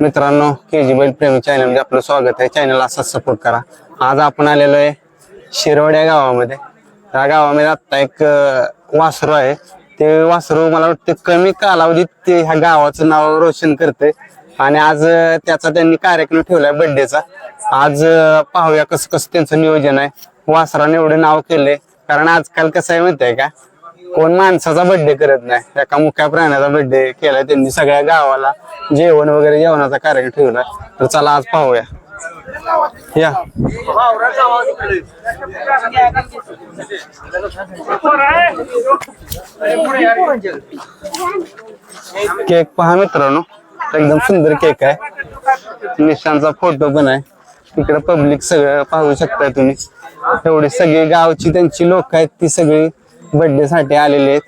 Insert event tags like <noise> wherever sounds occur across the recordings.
मित्रांनो के जी बैल प्रेमी चॅनलमध्ये आपलं स्वागत आहे. चॅनल असाच सपोर्ट करा. आज आपण आलेलो आहे शिरवड या गावामध्ये. त्या गावामध्ये आत्ता एक वासरू आहे. ते वासरू मला वाटतं कमी कालावधीत ते ह्या गावाचं नाव रोशन करते आणि आज त्याचा त्यांनी कार्यक्रम ठेवलाय बर्थडेचा आज पाहूया कसं कसं त्यांचं नियोजन आहे. वासराने एवढे नाव केले कारण आजकाल कसं आहे माहिती आहे का? कोण माणसाचा बर्थडे करत नाही. एका मुख्या प्राण्याचा बर्थडे केलाय त्यांनी सगळ्या गावाला. जेवण वगैरे जेवणाचा कार्यक्रम ठेवला तर चला आज पाहूया. या. केक पहा मित्रांनो. एकदम सुंदर केक आहे. निशांचा फोटो पण आहे. तिकडे पब्लिक सगळं पाहू शकताय तुम्ही. एवढी सगळी गावची त्यांची लोक आहेत ती सगळी बर्थडे साठी आलेली आहेत.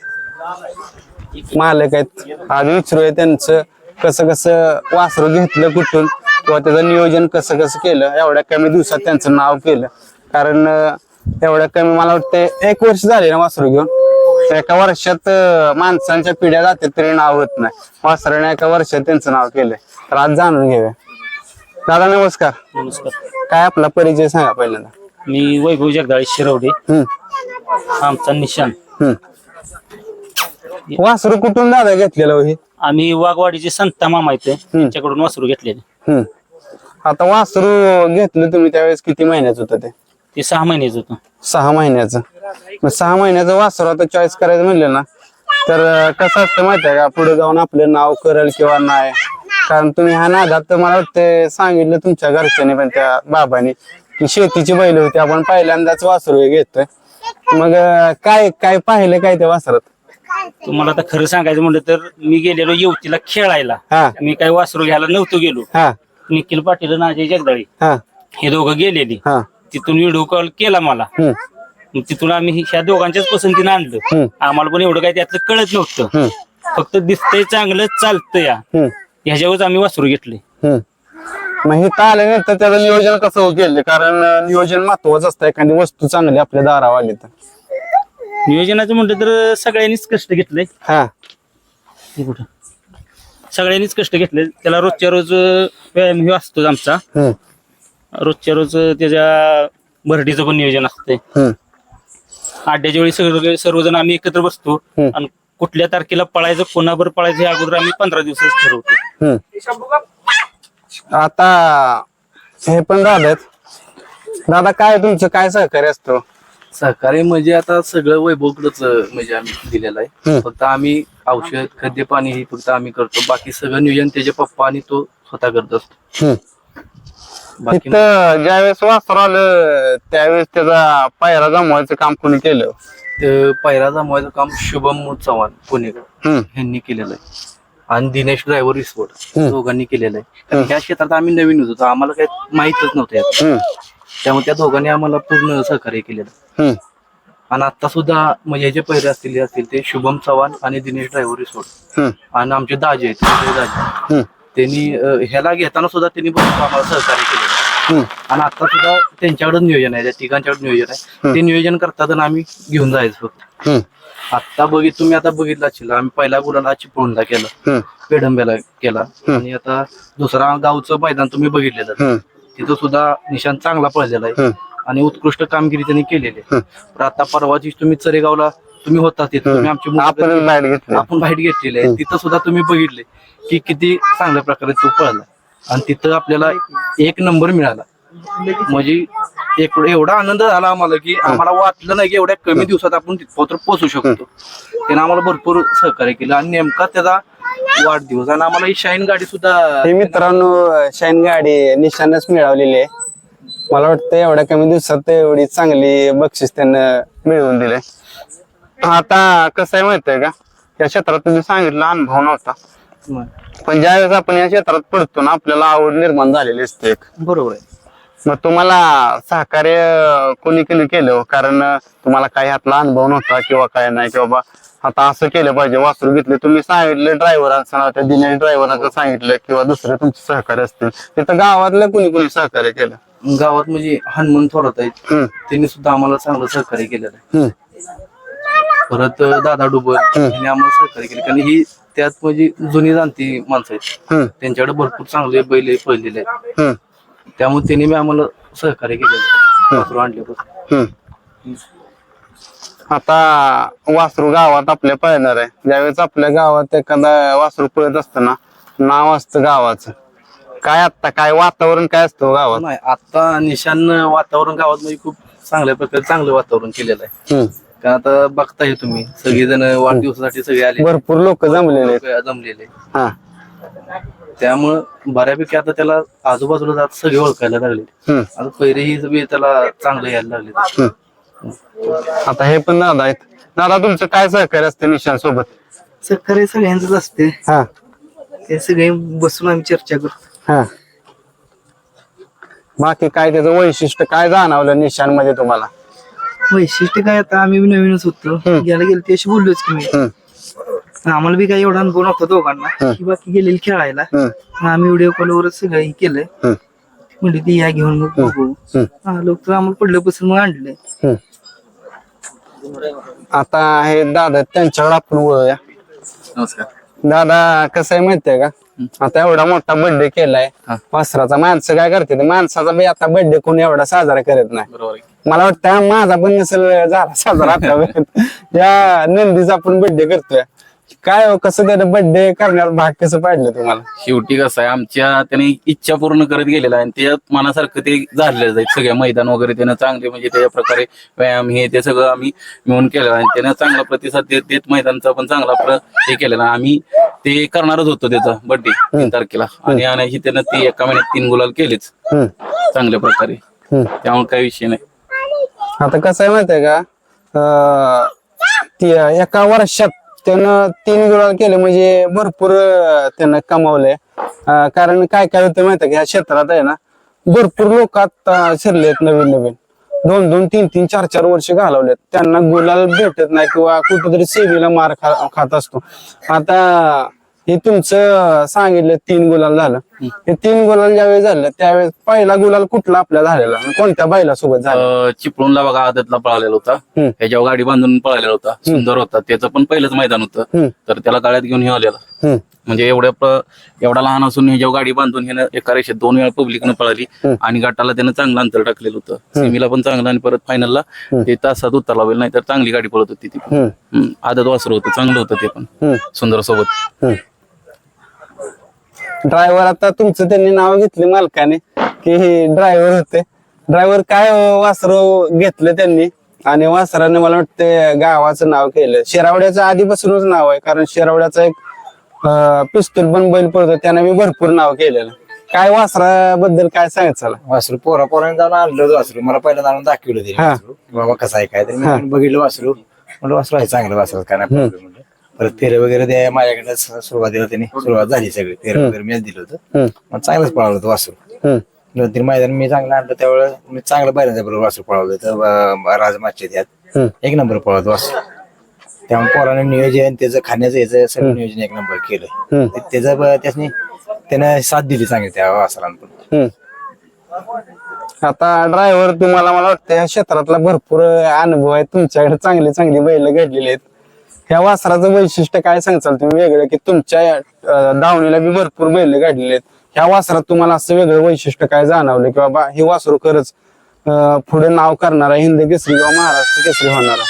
मालक आहेत. आज विचारूया त्यांचं कसं कसं वासरू घेतलं कुठून किंवा त्याचं नियोजन कसं कसं केलं एवढ्या कमी दिवसात त्यांचं नाव केलं. कारण एवढ्या कमी मला वाटतं एक वर्ष झाले ना वासरू घेऊन. एका वर्षात माणसांच्या पिढ्या जातात तरी नाव होत नाही. वासराने एका वर्षात त्यांचं नाव केलंय. तर आज जाणून घेऊया. दादा नमस्कार. नमस्कार. काय आपला परिचय सांगा पहिल्यांदा. मी वैभव जगदाळे शिरवडे. आमचा निशान. वासरू कुठून दादा घेतलेलं हो हे? आम्ही वाघवाडीचे संता मामा आहेत त्यांच्याकडून वासरू घेतलेले. हम्म आता वासरू घेतलं तुम्ही त्यावेळेस किती महिन्याचं होतं ते? ते सहा महिन्याच होतं. सहा महिन्याचं. मग सहा महिन्याचं वासरू आता चॉईस करायचं म्हणलं ना तर अं, कसं असतं माहिती आहे का? पुढे जाऊन आपलं नाव करेल किंवा नाही. कारण तुम्ही ह्या नादात तर मला वाटतं सांगितलं तुमच्या घरच्यांनी पण त्या बाबांनी की शेतीची बैल होती. आपण पहिल्यांदाच वासरू हे घेतोय. मग अं, काय काय पाहिलं काय त्या वासरात? तुम्हाला आता खरं सांगायचं म्हणलं तर मी गेलेलो येवतीला खेळायला. हा. मी काही वासरू घ्यायला नव्हतो गेलो. हा. निखिल पाटील आणि अजय जगदाळे हा. हे दोघं गेलेली. हा. तिथून व्हिडिओ कॉल केला मला. हम्म. मग तिथून आम्ही ह्या दोघांच्याच पसंतीनं आणलं. हम्म. आम्हाला पण एवढं काही त्यातलं कळत नव्हतं. हम्म. फक्त दिसतंय चांगलं चालतंय. या हम्म. ह्याच्यावरच आम्ही वासरू घेतले. हम्म. मग इथं आल्यानंतर त्याचं नियोजन कसं हो केलं? कारण अं, नियोजन महत्वाचं असतं. एखादी वस्तू चांगली आपल्या दारावर आली तर. नियोजनाचं म्हटलं तर सगळ्यांनीच कष्ट घेतले हा. हे कुठं? सगळ्यांनीच कष्ट घेतले त्याला रोजच्या रोज अं, व्यायाम हे असतोच आमचा. हम्म रोजच्या रोज अं, त्याच्या भरडीचं पण नियोजन असते हम्म आड्याच्या वेळी सगळं सर्वजण आम्ही एकत्र बसतो. हम्म. आणि कुठल्या तारखेला पळायचं कोणाबर पळायचं हे अगोदर आम्ही पंधरा दिवसच ठरवतो. हम्म आता हे पण दादा दादा काय तुमचं काय सहकार्य असतो? सहकारी म्हणजे आता सगळं वैभवकडच म्हणजे आम्ही दिलेलं आहे. फक्त आम्ही औषध खाद्य पाणी हे फक्त आम्ही करतो. बाकी सगळं नियोजन त्याचे पप्पा आणि तो स्वतः करत असतो. बाकी ज्यावेळेस वासर आलं त्यावेळेस त्याचा पायरा जमवायचं काम कोणी केलं? ते पायरा जमवायचं काम शुभम चव्हाण पुणेकर हम्म. यांनी केलेलं आहे. आणि दिनेश ड्रायव्हर हम्म. दोघांनी केलेलं आहे. कारण ह्या क्षेत्रात आम्ही नवीन होतो आम्हाला काही माहितच नव्हतं यात. त्यामुळे त्या दोघांनी आम्हाला पूर्ण सहकार्य केलेलं. हम्म. आणि आता सुद्धा म्हणजे हे जे पहिरे असतील हे असतील ते शुभम चव्हाण आणि दिनेश ड्रायव्हर रिसोड हम्म. आणि आमचे दाजे आहेत दाजे. हम्म. त्यांनी अं, ह्याला घेताना सुद्धा त्यांनी भरपूर आम्हाला सहकार्य केलं हम्म. आणि आता सुद्धा त्यांच्याकडे नियोजन आहे त्या तिघांच्याकडे नियोजन आहे. ते नियोजन करतात आणि आम्ही घेऊन जायचं फक्त. आता बघित तुम्ही आता बघितलं असेल आम्ही पहिला गुलाला चिपळूणला केला. पेडंब्याला केला. आणि आता दुसरा गावचं मैदान तुम्ही बघितलेलं. तिथं सुद्धा निशान चांगला पळलेला आहे. आणि उत्कृष्ट कामगिरी त्यांनी केलेली आहे. पण आता परवाची तुम्ही चरेगावला तुम्ही होता तिथं. तुम्ही आमची आपण बाहेर घेतलेली. आहे. तिथं सुद्धा तुम्ही बघितले की किती चांगल्या प्रकारे तो पळला. आणि तिथं आपल्याला एक नंबर मिळाला. म्हणजे एक एवढा आनंद झाला आम्हाला की आम्हाला वाटलं नाही की एवढ्या कमी दिवसात आपण तिथपर्यंत पोहोचू शकतो. त्याने आम्हाला भरपूर सहकार्य केलं आणि नेमका त्याचा वाढदिवस आणि आम्हाला ही शाईन गाडी सुद्धा हे मित्रांनो शाईन गाडी निशाणच मिळवलेली आहे. मला वाटतं एवढ्या कमी दिवसात एवढी चांगली बक्षीस त्यांना मिळवून दिले आता कसं आहे माहितीये का? या क्षेत्रात तुम्ही सांगितलं अनुभव नव्हता. पण ज्यावेळेस आपण या क्षेत्रात पडतो ना आपल्याला आवड निर्माण झालेली असते एक. बरोबर आहे. मग तुम्हाला सहकार्य कोणी कोणी केलं कारण तुम्हाला काही हातला अनुभव नव्हता किंवा काय नाही किंवा बा आता असं केलं पाहिजे वासरू घेतले. तुम्ही सांगितलं ड्रायव्हरांचं नाव त्या दिनेश ड्रायव्हरांचं सांगितलं किंवा दुसरे तुमचे सहकार्य असतील. तिथं गावातलं कोणी कोणी सहकार्य केलं? गावात म्हणजे हनुमान थोरात आहेत. हम्म. त्यांनी सुद्धा आम्हाला चांगलं सहकार्य केलेलं आहे. हम्म. परत दादा डुबल यांनी आम्हाला सहकार्य केले. कारण ही त्यात म्हणजे जुनी जाणती माणसं आहेत. हम्म, त्यांच्याकडे भरपूर चांगले बैल पडलेले आहेत. हम्म, त्यामुळे त्यांनी मी आम्हाला सहकार्य केलेलं वासरू आणल्यापासून. हम्म. आता वासरू गावात आपल्या पळणार आहे. ज्यावेळेस आपल्या गावात एखादा वासरू पळत असताना नाव असतं गावाचं. काय आता काय वातावरण काय असतं गावात? नाही आता निशान वातावरण गावात म्हणजे खूप चांगल्या प्रकारे चांगलं वातावरण केलेलं आहे. हम्म. कारण आता बघताय तुम्ही सगळेजण वाढदिवसासाठी सगळे आले भरपूर लोक जमलेले आहेत. लोकं जमलेले हा. त्यामुळं बऱ्यापैकी आता त्याला आजूबाजूला जात सगळे ओळखायला लागले. हम्म, आता पहिले ही बी त्याला चांगलं यायला लागले. आता हे पण दादा आहेत. दादा तुमचं काय सहकार्य असतं निशान सोबत सहकार्य सगळ्यांचंच असते. हा. ते सगळे बसून आम्ही चर्चा करतो. हा. बाकी काय त्याचं वैशिष्ट्य काय जाणवलं निशानमध्ये तुम्हाला? वैशिष्ट्य काय आता आम्ही बी नवीनच होतो. हम्म. गेला गेलो ते अशी बोललोच की मी. हम्म, आम्हाला बी काही एवढा अनुभव नव्हता दोघांना. की बाकी गेलेली खेळायला. हम्म, आम्ही व्हिडिओ कॉलवरच सगळं हे केलंय. हम्म, म्हणजे ती या घेऊन मग बघू. आलो तर आम्हाला पडलं पसंत मग आणलंय. हम्म. आता हे दादा त्यांच्याकडे आपण वळूया. नमस्कार. दादा कसं आहे माहितीये का? आता एवढा मोठा बर्थडे केलाय. वासराचा माणसं काय करते माणसाचा बी आता बर्थडे कोणी एवढा साजरा करत नाही. मला वाटतं हा माझा पण नसेल झाला साजरा <laughs> या नंदीचा आपण बर्थडे करतोय. काय हो, कसं त्यानं बर्थडे करण्यावर भाग कसं पाडलं तुम्हाला? शेवटी कसं आहे आमच्या त्याने इच्छा पूर्ण करत गेलेला आहे आणि ते मनासारखं ते झालेलं आहे. सगळ्या मैदान वगैरे त्यानं चांगले म्हणजे त्या प्रकारे व्यायाम हे ते सगळं आम्ही मिळून केलेलं आहे. आणि त्यानं चांगला प्रतिसाद देत देत मैदानचा पण चांगला प्र हे केलेला आहे. आम्ही ते करणारच होतो त्याचा बर्थडे तीन तारखेला. आणि आणायची त्यानं ती एका महिन्यात तीन गुलाल केलेच. हम्म, चांगल्या प्रकारे. हम्म. त्यामुळे काही विषय नाही. आता कसं आहे माहितीये का? अं, ती एका वर्षात त्यानं तीन गुलाल केले म्हणजे भरपूर अं, त्यानं कमावलंय. अं, कारण काय काय होतं माहितीये का? ह्या क्षेत्रात आहे ना भरपूर लोक आता शिरलेत नवीन नवीन. दोन दोन तीन तीन चार चार वर्ष घालवलेत. त्यांना गुलाल भेटत नाही किंवा कुठेतरी सेवेला मार खा खात असतो. आता हे तुमचं सांगितलं तीन गुलाल झालं. हे तीन गुलाल ज्यावेळेस झालं त्यावेळेस पहिला गुलाल कुठला आपल्या झालेला? आणि कोणत्या बैला सोबत झाला? अं, चिपळूणला बघा आदतला पळालेला होता. हम्म. त्याच्यावर गाडी बांधून पळालेला होता. सुंदर होता. त्याचं पण पहिलंच मैदान होतं. तर त्याला गाड्यात घेऊन हे आलेला. हम्म, म्हणजे एवढ्या एवढा लहान असून ह्याच्यावर गाडी बांधून ह्यानं एका रेषेत दोन वेळा पब्लिकनं पळाली. आणि गटाला त्यानं चांगलं अंतर टाकलेलं होतं. सेमीला पण चांगलं आणि परत फायनलला ते तासात उतरला होईल नाही तर चांगली गाडी पळत होती ती. पण. हम्म, हम्म, आदत वासर होतं. चांगलं होतं ते पण. हम्म. सुंदर सोबत. ड्रायव्हर आता तुमचं त्यांनी नाव घेतले मालकाने की हे ड्रायव्हर होते. ड्रायव्हर काय वासरू घेतलं त्यांनी? आणि वासराने मला वाटतं गावाचं नाव केलं. शेरावड्याचं आधीपासूनच नाव आहे कारण शेरावड्याचा एक पिस्तूल पण बैल पडतो त्याने मी भरपूर नाव केलेलं. काय वासराबद्दल काय सांगायचं वासरू पोरा पोराने जाऊन आणलं वासरू. मला पहिल्यांदा आणून दाखवलं ते. वासरू. बाबा कसं आहे काय? तर बघितलं वासरू. म्हणलं वासरू आहे चांगलं वासरू काय नाही problem. म्हणलं परत फेरे वगैरे ते माझ्याकडे स- सुरुवातीला त्यांनी. सुरुवात झाली सगळी. फेरे वगैरे मीच दिलं होतं. हम्म, मग चांगलंच पळावलं होतं वासरू. हम्म, दोन तीन मैदान मी चांगलं आणलं त्यावेळेस मी चांगलं बैलांच्या बरोबर वासरू पळवलं होतं. राजमाच्या त्यात. हम्म. एक नंबर पळवत वासरू. त्यामुळे पोराने नियोजन त्याचं खाण्याचं याचं सगळं नियोजन एक नंबर केलं. हम्म. ते- त्याचं ब- त्यासनी त्यानं साथ दिली चांगली त्या वासरांना पण हम्म. आता ड्रायव्हर तुम्हाला मला वाटतं या क्षेत्रातला भरपूर अनुभव आहे तुमच्याकडे चांगली चांगली बैल घडलेली आहेत. ह्या वासराचं वैशिष्ट्य काय सांगचाल तुम्ही वेगळं? की तुमच्या अं, दावणीला बी भरपूर बैल घडलेले आहेत. ह्या वासरात तुम्हाला असं वेगळं वैशिष्ट्य काय जाणवलं? की बाबा हे वासरू खरंच पुढे नाव करणारा हिंद केसरी किंवा महाराष्ट्र केसरी होणारा?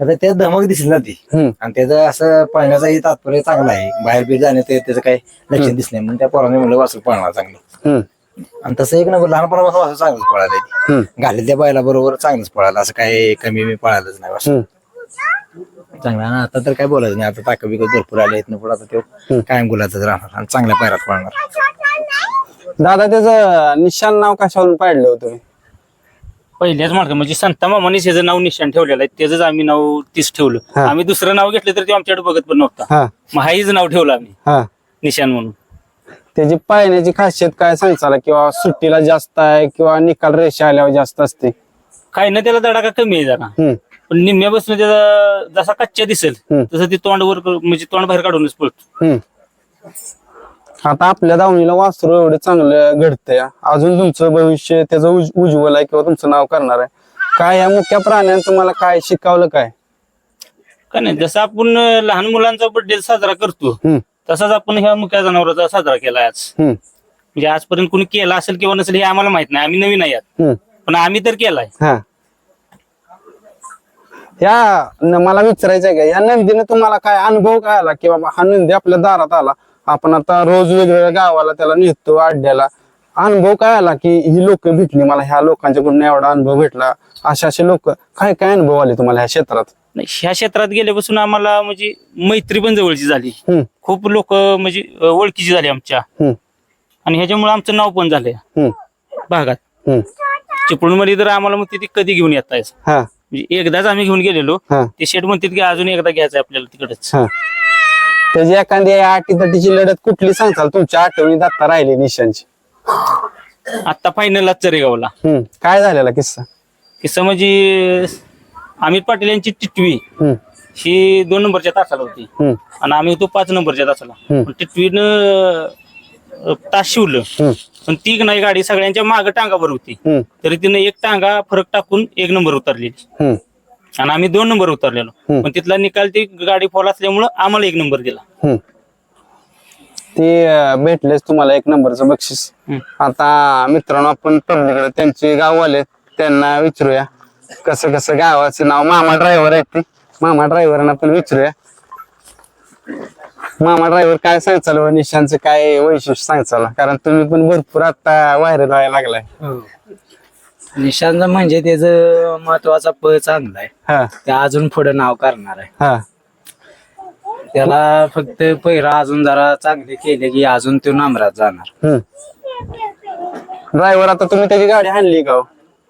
आता त्यात धमक दिसली ना ती आणि त्याचं असं पळण्याचाही तात्पर्य चांगला आहे. बाहेर बीर जाणे ते त्याचं काही लक्षण दिसत नाही. म्हणून त्या पोराने म्हणलं वासरू पळणार चांगलं. आणि तसं एक नंबर लहानपणापासून वासरू चांगलंच पळालं हम्म, घाले त्या बैला बरोबर चांगलंच पळालं. असं काही कमी मी पळालंच नाही वासरू. चांगला आणि आता तर काय बोलायचं नाही. आता ताकद बिकत भरपूर आले आहेत पुढे. आता तो कायम गुलातच राहणार आणि चांगल्या पायरात पळणार. दादा त्याचं निशान नाव कशावरून पाडलं होतं तुम्ही? पहिल्याच मार्ग म्हणजे संता मामाने त्याचं नाव निशाण ठेवलेलं आहे. त्याच आम्ही नाव तीच ठेवलं. हा. आम्ही दुसरं नाव घेतलं तर ते आमच्याकडे बघत पण नव्हता. हा. मग हाईच नाव ठेवलं आम्ही. हा. निशाण म्हणून. त्याची पाळण्याची खासियत काय सांगचाल किंवा सुट्टीला जास्त आहे किंवा निकाल रेषा आल्यावर जास्त असते? काय ना त्याला दडाका कमी आहे जरा. हम्म, पण निम्म्यापासून त्याचा जसा कच्च्या दिसेल हम्म. तसं ते तोंड वर म्हणजे तोंड बाहेर काढूनच पळतो. हम्म. आता आपल्या दावणीला वासरू एवढं चांगलं घडतंय. अजून तुमचं भविष्य त्याचं उज- उज्ज्वल आहे किंवा तुमचं नाव करणार आहे. काय या मुख्य प्राण्यांचं मला काय शिकवलं काय? का नाही जसं आपण अं, लहान मुलांचा बर्थडे साजरा करतो हम्म, तसाच आपण ह्या मुक्या जनावरांचा साजरा केला आज. हम्म, म्हणजे आजपर्यंत कोणी केला असेल किंवा नसेल हे आम्हाला माहीत नाही. आम्ही नवीन आहे यात. हम्म. पण आम्ही तर केलाय. हा. या न- मला विचारायचं आहे का या नंदीने तुम्हाला काय अनुभव काय आला? की बाबा हा नंदी आपल्या दारात आला. आपण आता रोज वेगवेगळ्या गावाला त्याला नेतो अड्ड्याला. अनुभव काय आला की ही लोक भेटली? मला ह्या लोकांच्याकडून एवढा अनुभव भेटला. असे असे लोक काय काय अनुभव आले तुम्हाला ह्या क्षेत्रात? नाही, ह्या क्षेत्रात गेल्यापासून आम्हाला म्हणजे मैत्री पण जवळची झाली. हम्म, खूप लोक म्हणजे अं, ओळखीची झाली आमच्या. हम्म, आणि ह्याच्यामुळे आमचं नाव पण झालंय. हम्म, भागात. हम्म. चिपळूणमध्ये तर आम्हाला मग ती कधी घेऊन येत आहे हा. म्हणजे एकदाच आम्ही घेऊन गेलेलो. हा. ते शेट म्हणतात की अजून एकदा घ्यायचं आपल्याला तिकडच. हा. त्याची एखादी आटी तटीची लढत कुठली सांगताल? तुमच्या आठवणीत आता राहिली निशांची आता फायनलला चरेगावला हम्म. काय झालेला किस्सा? किस्सा म्हणजे अमित पाटील यांची टिटवी. हम्म. ही दोन नंबरच्या तासाला होती. हम्म. आणि आम्ही होतो पाच नंबरच्या तासाला. हम्म. पण टिटवीनं अं, तास शिवलं. पण ती नाही गाडी सगळ्यांच्या माग टांगावर होती. हम्म. तरी तिनं एक टांगा फरक टाकून एक नंबर उतरलेली हम्म. आणि आम्ही दोन नंबर उतरलेलो. पण तिथला निकाल ती गाडी फॉल असल्यामुळं आम्हाला एक नंबर दिला. हम्म. ते अं, भेटलेच तुम्हाला एक नंबरचं बक्षीस. आता मित्रांनो आपण पब्लिकडे त्यांचे गाववाले त्यांना विचारूया. कसं कसं गावाचं नाव? मामा ड्रायव्हर आहेत ते. मामा ड्रायव्हरांना पण विचारूया. मामा ड्रायव्हर काय सांगचाल व निशांचं काय वैशिष्ट्य सांगचाल? कारण तुम्ही पण भरपूर आता व्हायरल व्हायला लागलाय. निशांत म्हणजे त्याचं महत्त्वाचा प चांगला आहे हा. ते अजून पुढे नाव करणार आहे. हा. त्याला फक्त पहिरा अजून जरा चांगले केले की अजून तो नामरात जाणार. ड्रायव्हर आता तुम्ही त्याची गाडी आणली का हो?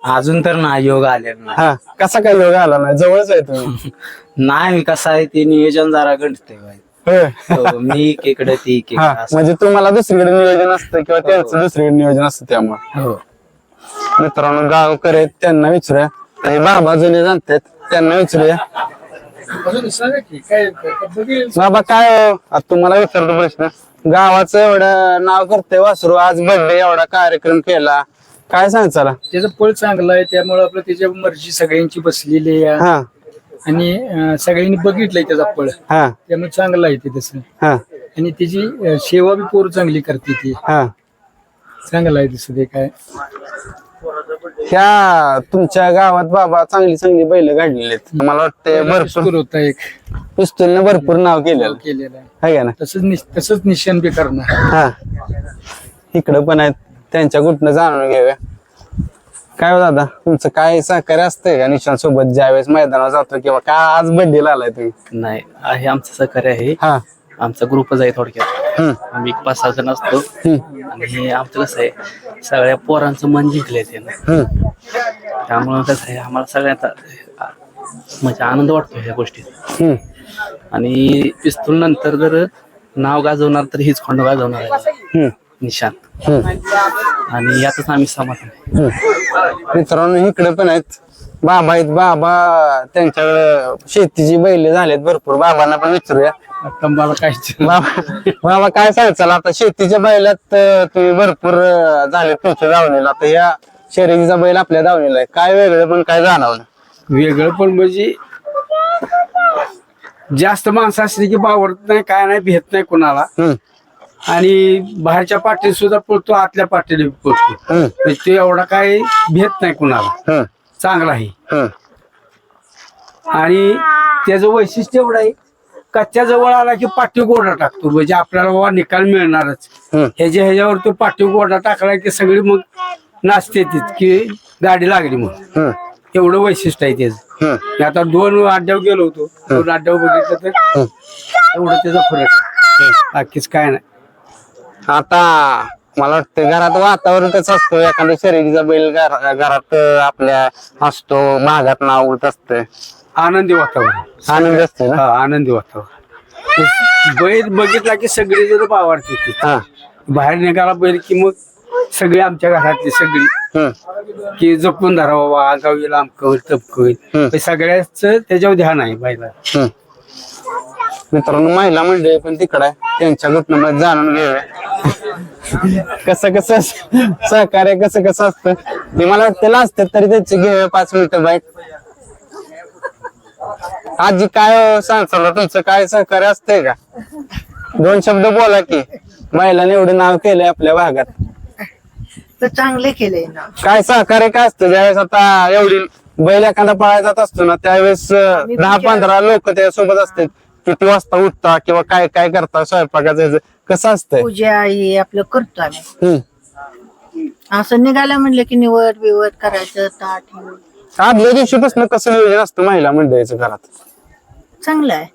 अजून तर नाही योग आलेला नाही. हा. कसा काय योग आला नाही? जवळच आहे तुम्ही. <laughs> नाही कसं आहे ते नियोजन जरा गणते होय. मी एकीकडे ती हा असं. म्हणजे तुम्हाला दुसरीकडे नियोजन असतं किंवा त्यांचं दुसरीकडे नियोजन असतं त्यामुळे. हो. मित्रांनो गावकर आहेत त्यांना विचारूया. आणि बाबा जुने जाणतात त्यांना विचारूया. बाबा काय हो? आता तुम्हाला विचारतो प्रश्न. गावाचं एवढं नाव करतंय वासरू आज बर्थडे एवढा कार्यक्रम केला. काय सांगायला त्याचं पळ चांगलं आहे त्यामुळे आपलं त्याच्या मर्जी सगळ्यांची बसलेली आहे. हा. आणि अं, सगळ्यांनी बघितलंय त्याचा पळ. हा. त्यामुळे चांगलं आहे ते तसं. हा. आणि त्याची अं, सेवा बी पोर चांगली करते ती. हा. चांगलं आहे तसं ते काय. त्या तुमच्या गावात बाबा चांगली चांगली बैल काढलेली आहेत. मला वाटतं भरपूर स्कोर होता एक. पिस्तूलने भरपूर नाव केलेलं केलेला आहे. आहे का ना तसंच निश- तसंच निशाण बी करणार. हा. इकडं पण आहेत. त्यांच्या कुठनं जाणून घेऊया. काय हो दादा? तुमचं काय सहकार्य असतंय? का निशांत सोबत ज्यावेळेस मैदानावर जातो किंवा काय आज बड्डेला आलाय तुम्ही? नाही आहे आमचं सहकार्य आहे. हा. आमचा ग्रुपच आहे थोडक्यात. हम्म, आम्ही एक पाच सहा जण असतो. आणि हे आमचं कसं आहे सगळ्या पोरांचं मन जिंकलंय त्यानं. हम्म, त्यामुळं कसं आहे आम्हाला सगळ्यात आ- म्हणजे आनंद वाटतो ह्या गोष्टीत. हम्म. आणि पिस्तूल नंतर जर नाव गाजवणार तर हीच खंड गाजवणार आहे. हम्म, निशान हम्म, आणि यातच आम्ही समाधान. मित्रांनो इकडे पण आहेत. बाबा आहेत. बाबा त्यांच्याकडे शेतीची बैल झालेत भरपूर. बाबांना पण विचारूया. मला काहीच बाबा बाबा काय सांगाल आता शेतीच्या बैलात अं, तुम्ही भरपूर अं, झाले तुमच्या दावणीला. आता या शर्यतीचा बैल आपल्या दावणीला आहे. काय वेगळं पण काय जाणवलं वेगळं पण म्हणजे जास्त माणसं असली की बावडत नाही काय नाही भेट नाही कोणाला. हम्म, आणि बाहेरच्या पाठीत सुद्धा पळतो आतल्या पाठीला बी पळतो. हम्म, म्हणजे ते एवढा काही भेट नाही कोणाला. चांगला आहे. आणि त्याचं वैशिष्ट्य एवढं आहे कच्च्या जवळ आला की पाठी गोडा टाकतो. म्हणजे आपल्याला बाबा निकाल मिळणारच. ह्याच्या ह्याच्यावर तो पाठी गोडा टाकला की सगळी मग नाचते तीच की गाडी लागली मग. एवढं वैशिष्ट्य आहे त्याचं. मी आता दोन अड्ड्यावर गेलो होतो. दोन अड्ड्यावर बघितलं तर एवढं त्याचा फरक आहे. बाकीच काय नाही. आता मला वाटतं घरात वातावरण कसं असतं. एखाद्या शर्यतीचा बैल घर- घरात आपल्या असतो भागात नाव होत असतं. आनंदी वातावरण. आनंद असते ना? हा आनंदी वातावरण. बैल बघितला की सगळी जण पावारते ती हा. बाहेर निघाला बैल की मग सगळी आमच्या घरातली सगळी. हम्म, की जपून धरा बाबा येईल अमकं होईल तपकं होईल. हम्म. सगळ्याच त्याच्यावर ध्यान आहे हम्म. मित्रांनो महिला मंडळी पण तिकडे आहे. त्यांच्या घटनेमध्ये जाणून घेऊया. कसं कसं सहकार्य कसं कसं असतं? ते मला वाटतं असतात तरी त्यांचे घेऊया पाच मिनिटं बाईट आजी काय सांगचाल तुमचं काय सहकार्य असतंय का? दोन शब्द बोला की. महिलांनी एवढं नाव केलंय आपल्या भागात. तर चांगले केले ना काय सहकार्य काय असतं? ज्यावेळेस आता एवढी बैल एखादा पळायला जात असतो ना त्यावेळेस दहा पंधरा लोक त्यासोबत असतात. किती वाजता उठता किंवा काय काय करता स्वयंपाकाचं ह्याचं. कसं असतंय? पूजा हे आपलं करतो आम्ही. हम्म. असं निघालं म्हणलं की निवड बिवड करायचं ताट हे. आदल्या दिवशीपासून कसं नियोजन असतं महिला मंडळीचं घरात? चांगलं आहे.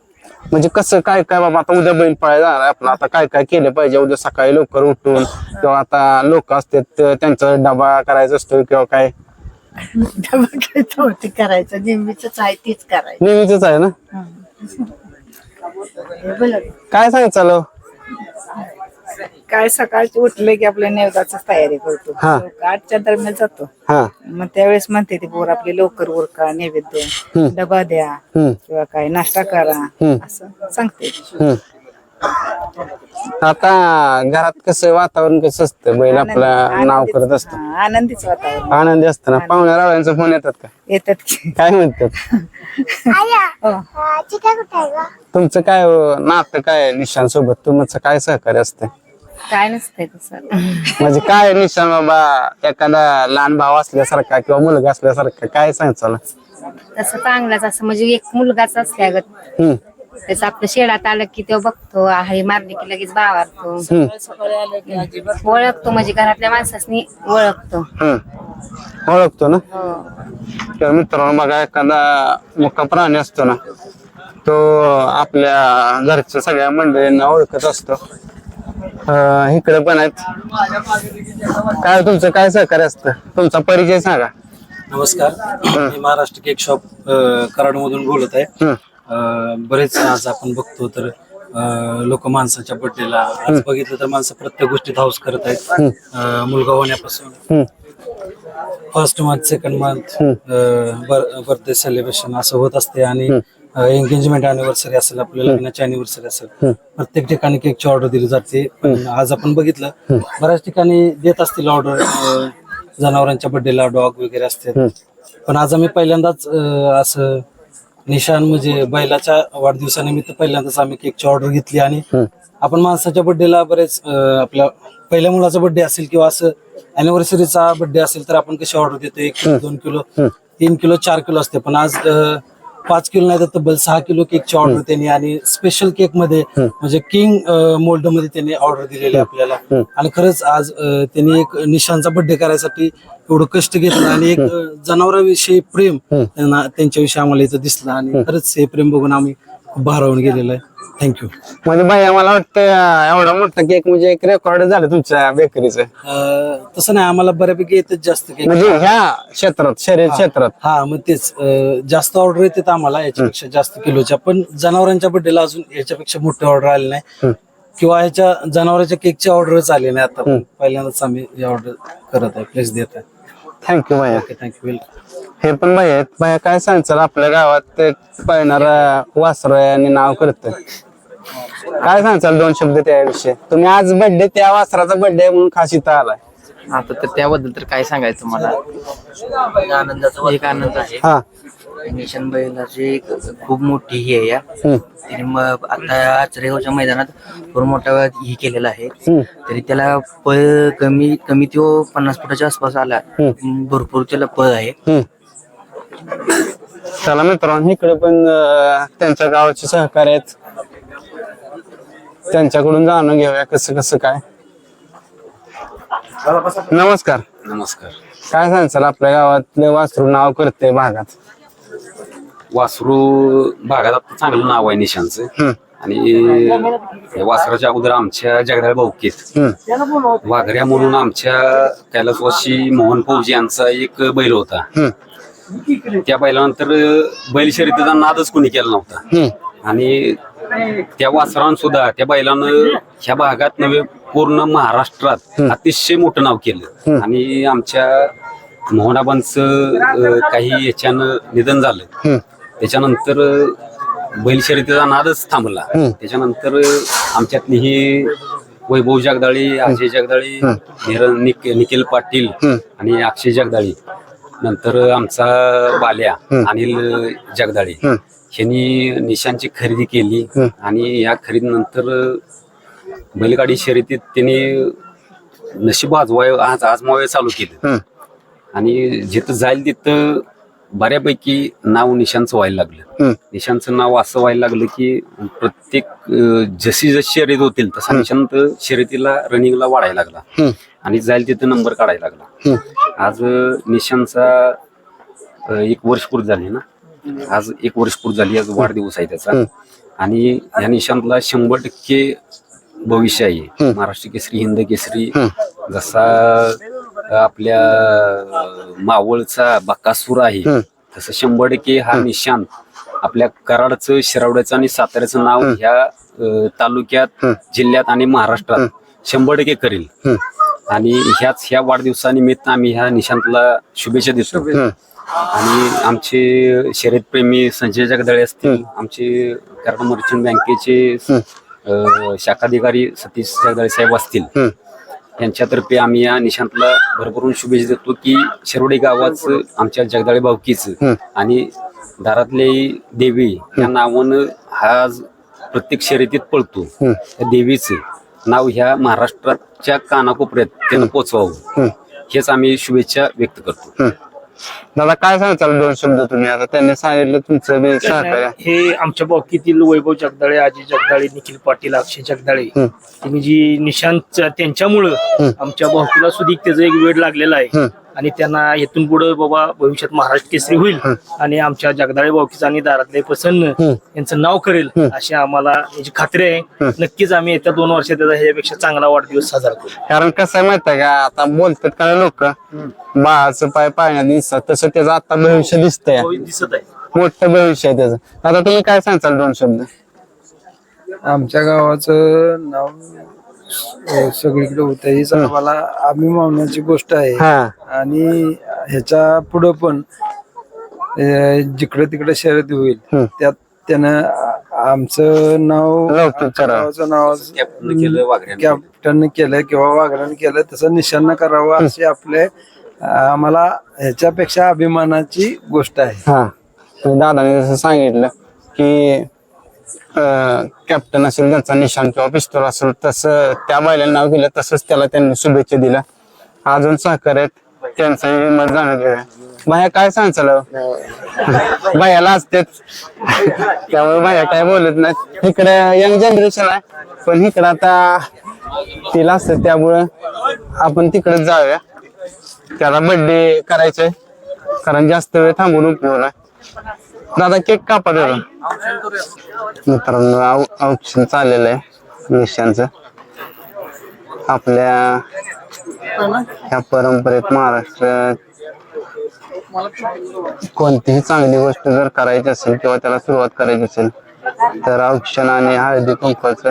म्हणजे कसं काय काय बाबा आता उद्या बैल पळायला जाणार आहे आपलं. आता काय काय केलं पाहिजे? उद्या सकाळी लवकर उठून किंवा आता लोक असतात त्यांचा डबा करायचा असतो किंवा काय? डबा काय ते करायचं. नेहमीच आहे तीच करायचं. नेहमीच आहे ना? हे काय सांगायचं काय सकाळची उठले की आपल्या नेवदाची तयारी करतो हा. आठच्या दरम्यान जातो हा मग त्यावेळेस म्हणते ती पोर आपली लवकर उरका नैवेद्य डबा द्या हम्म. किंवा काय नाश्ता करा हम्म. असं सांगते हम्म. आता घरात कसं वातावरण कसं असतं? बैल आपला नाव करत असतं. हा, आनंदीच वातावरण. आनंदी असतं ना? पाहुण्या रावळ्यांचा फोन येतात का? येतात की. काय म्हणतात? तुमचं काय अं, नातं काय निशान सोबत? तुमचं काय सहकार्य असतं? काय नसतंय तसं. म्हणजे काय निशान बाबा? एखादा लहान भाव असल्यासारखा किंवा मुलगा असल्यासारखा काय सांगायचं? तसं चांगलाच असं म्हणजे एक मुलगाच असल्यागत. हम्म. त्याचं आपलं शेडात आलं की तो बघतो हळी मारली की लगेच बावारतो. ओळखतो म्हणजे घरातल्या माणसासनी ओळखतो. हम्म ओळखतो ना? हो. तर मित्रांनो बघा एखादा मुका प्राणी असतो ना तो आपल्या घरच्या सगळ्या मंडळींना ओळखत असतो. अं, इकडे पण आहेत. काय तुमचं काय सहकार्य असतं? तुमचा परिचय सांगा. नमस्कार. मी महाराष्ट्र केक शॉप कराड मधून बोलत आहे. बरेच आज आपण बघतो तर लोक माणसाच्या बर्थडेला आज बघितलं तर माणसं प्रत्येक गोष्टीत हाऊस करत आहेत. मुलगा होण्यापासून. First month second month birthday celebration असं होत असते आणि एंगेजमेंट अनिव्हर्सरी असेल आपल्या लग्नाची अनिव्हर्सरी असेल. प्रत्येक ठिकाणी केकची ऑर्डर दिली जाते. पण आज आपण बघितलं बऱ्याच ठिकाणी देत असतील ऑर्डर जनावरांच्या बर्थडेला डॉग वगैरे असते पण आज आम्ही पहिल्यांदाच असं निशान म्हणजे बैलाच्या वाढदिवसानिमित्त पहिल्यांदाच आम्ही केकची ऑर्डर घेतली आणि आपण माणसाच्या बर्थडेला बरेच अं, आपल्या पहिल्या मुलाचा बर्थडे असेल किंवा असं अॅनिव्हर्सरीचा बर्थडे असेल तर आपण कशी ऑर्डर देतो एक किलो दोन किलो तीन किलो चार किलो असते. पण आज अं, पाच किलो नाही तर तब्बल सहा किलो केकची ऑर्डर त्यांनी आणि स्पेशल केकमध्ये म्हणजे किंग मोल्डमध्ये त्यांनी ऑर्डर दिलेली आपल्याला. आणि खरंच आज त्यांनी एक निशांचा बर्थडे करायसाठी एवढं कष्ट घेतलं आणि एक जनावरांविषयी प्रेम त्यांना त्यांच्याविषयी आम्हाला इथं दिसलं आणि खरंच हे प्रेम बघून आम्ही भारावून गेलेलो आहे. थँक्यू म्हणजे भैया मला वाटतं अं, एवढा मोठा केक म्हणजे एक रेकॉर्ड झालं तुमच्या बेकरीचं तसं नाही आम्हाला बऱ्यापैकी येतच जास्त केक म्हणजे ह्या क्षेत्रात शरीर क्षेत्रात. हा मग तेच अं, जास्त ऑर्डर येतात आम्हाला याच्यापेक्षा जास्त किलोच्या. पण जनावरांच्या बड्डेला अजून याच्यापेक्षा मोठे ऑर्डर आले नाही. किंवा ह्याच्या जनावरांच्या केकची ऑर्डरच आली नाही आता. पहिल्यांदाच आम्ही ऑर्डर करत आहे प्लेस देत आहे. थँक्यू भैया ओके थँक्यू वेलकम हे पण भैया आहेत. भैया काय सांगचाल आपल्या गावात एक पळणारा वासर आहे आणि नाव करत काय सांगचाल दोन शब्द त्याविषयी? तुम्ही आज बर्थडे त्या वासराचा बर्थडे म्हणून खास इथं आलाय. आता तर त्याबद्दल तर काय सांगायचं आनंदाचा एक आनंद आहे. हा. मिशन बैलाची एक खूप मोठी ही आहे या. त्याने मग आता आचरेगावच्या मैदानात भरपूर मोठा ही केलेला आहे. तरी त्याला पळ कमी कमी तो पन्नास फुटाच्या आसपास आला. भरपूर त्याला पळ आहे. चला मित्रांनो इकडे पण अं, त्यांच्या गावाचे सहकार्य आहेत. त्यांच्याकडून जाणून घेऊया कसं कसं काय. नमस्कार. नमस्कार. काय सांगचाल आपल्या गावातले वासरू नाव करते भागात. वासरू भागात आता चांगलं नाव आहे निशांचं. आणि वासराच्या अगोदर आमच्या जगदाळ भाऊकीत. वाघऱ्या म्हणून आमच्या कैलासवासी मोहन फौजी यांचा एक बैल होता. त्या बैलानंतर बैल शर्यतीचा नादच कोणी केला नव्हता. आणि त्या वासरान सुद्धा त्या बैलानं ह्या भागात नव्हे पूर्ण महाराष्ट्रात अतिशय मोठं नाव केलं आणि आमच्या मोहनाबांचं काही याच्यानं निधन झालं. त्याच्यानंतर बैल शर्यतीचा नादच थांबला. त्याच्यानंतर आमच्यातली ही वैभव जगदाळी अजय जगदाळी निर- निक- निखिल पाटील आणि अक्षय जगदाळी. नंतर आमचा बाल्या अनिल जगदाळी. ह्यांनी निशांची खरेदी केली. आणि या खरेदीनंतर बैलगाडी शर्यतीत त्यांनी नशीब आजवाय आज आजमावे चालू केलं. आणि जिथं जाईल तिथं बऱ्यापैकी नाव निशांचं व्हायला लागलं. निशांचं नाव असं व्हायला लागलं की प्रत्येक जशी जशी शर्यत होतील तसा निशांत शर्यतीला रनिंगला वाढायला लागला. आणि जाईल तिथं नंबर काढायला लागला. आज निशांचा एक वर्ष पूर्ती झाली ना आज एक वर्ष पूर्ती झाली आज वाढदिवस आहे त्याचा. आणि या निशांतला शंभर टक्के भविष्य आहे. महाराष्ट्र केसरी हिंद केसरी. जसा आपल्या मावळचा बकासूर आहे. तसं शंभर टक्के हा निशांत आपल्या कराडचं शिरावड्याचं आणि साताऱ्याचं नाव ह्या तालुक्यात. जिल्ह्यात आणि महाराष्ट्रात शंभर टक्के करेल. आणि ह्याच ह्या वाढदिवसानिमित्त आम्ही ह्या निशांतला शुभेच्छा देतो. आणि आमचे शर्यतप्रेमी संजय जगदाळे असतील आमचे कराड मर्चंट बँकेचे शाखाधिकारी सतीश जगदाळे साहेब असतील. यांच्यातर्फे आम्ही या निशांतला भरभरून शुभेच्छा देतो की शिरोडे गावाचं आमच्या जगदाळे भावकीचं हं. आणि दारातले देवी या नावानं हा आज प्रत्येक शर्यतीत पळतो. त्या देवीचं नाव ह्या महाराष्ट्राच्या कानाकोपऱ्यात त्यानं पोचवावं. हेच आम्ही शुभेच्छा व्यक्त करतो दादा काय सांगताल दोन शब्द तुम्ही आता त्यांनी सांगितलं तुमचं बी सहकार्य हे आमच्या बाबतीतील वैभव जगदाळे अजय जगदाळे निखिल पाटील अक्षय जगदाळे हं. त्यांनी जी निशांत त्यांच्यामुळं. आमच्या भावकीला सुद्धा त्याचा एक वेळ लागलेला आहे. आणि त्यांना इथून पुढे बाबा भविष्यात महाराष्ट्र केसरी होईल आणि आमच्या जगदाळे भावकीचं आणि दारातले प्रसन्न. यांचं नाव करेल अशी आम्हाला याची खात्री आहे. नक्कीच आम्ही येत्या दोन वर्षात त्याचा ह्याच्यापेक्षा चांगला वाढदिवस साजरा करू. कारण कसं आहे माहिती आहे का? आता बोलतात का लोक बाळाचं पाय पाळण्यात दिसतात तसं त्याचं आता भविष्य दिसतंय. दिसत आहे. मोठं भविष्य आहे त्याचं. आता तुम्ही काय सांगताल दोन शब्द? आमच्या गावाचं नाव अं, सगळीकडे होत हीच आम्हाला अभिमानाची गोष्ट आहे. हा. आणि ह्याच्या पुढं पण अं, जिकडे तिकडे शर्यती होईल हं. त्यात त्यानं आ- आमचं नाव लवकर आमच्या करा. गावाचं नाव कॅप्टन केलं किंवा वाघरानं केलं तसं निशाणा करावं अशी आपले अं, आम्हाला ह्याच्यापेक्षा अभिमानाची गोष्ट आहे. हा. तुम्ही दादाने जसं सांगितलं की कॅप्टन असेल त्यांचा निशाण किंवा पिस्तूल असेल तसं त्या बायला नाव दिलं तसंच त्याला त्यांनी शुभेच्छा दिल्या. अजून सहकार्य त्यांचं मत जाणवलं भाया काय सांगचाल बायाला असतेच. त्यामुळे बाया काय बोलत नाही इकडे यंग जनरेशन आहे. पण इकडे आता तिला असतं त्यामुळं आपण तिकडे जाऊया. त्याला बर्थडे करायचंय. कारण जास्त वेळ थांबून उपयोग नाही. दादा केक कापा देतो मित्रांनो औक्षण चाललेलं आहे निशांचं आपल्या ह्या परंपरेत महाराष्ट्रात कोणतीही चांगली गोष्ट जर करायची असेल किंवा त्याला सुरुवात करायची असेल तर औक्षण आणि हळदी कुंकवाच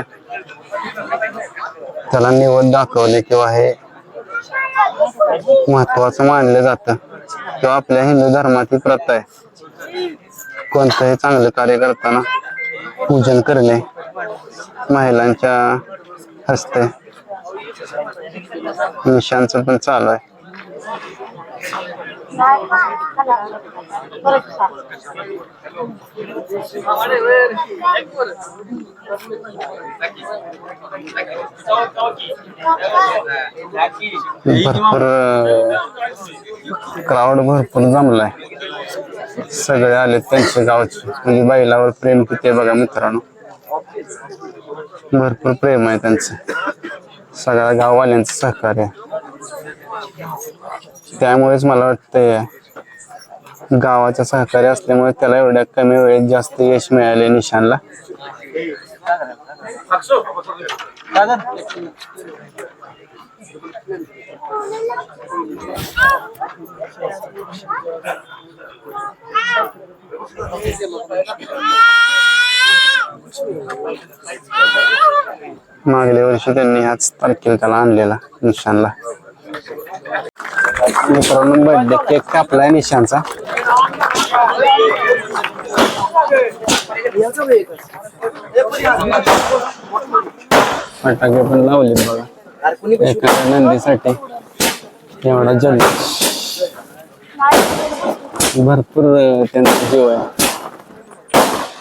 त्याला निवड दाखवले किंवा हे महत्वाचं मानलं जातं. किंवा आपल्या हिंदू धर्माची प्रथा आहे. कोणतंही चांगलं कार्य करताना पूजन करणे महिलांच्या हस्ते. मिशांचं पण चालू आहे. भरपूर क्राऊड भरपूर जमलाय. सगळे आले त्यांच्या गावचे. म्हणजे बैलावर प्रेम किती आहे बघा मित्रांनो. भरपूर प्रेम आहे त्यांचं. सगळ्या गाववाल्यांचं सहकार्य त्यामुळेच मला वाटतंय गावाचं सहकार्य असल्यामुळे त्याला एवढ्या कमी वेळेत जास्त यश मिळाले निशानला. मागल्या वर्षी त्यांनी हाच तारखेला त्याला आणलेला निशानला. मित्रांनो बर्थडे केक कापलाय निशांचा. फटाके पण लावले बघा. एका नंदीसाठी. एवढा जल्लोष. भरपूर त्यांचा जीव आहे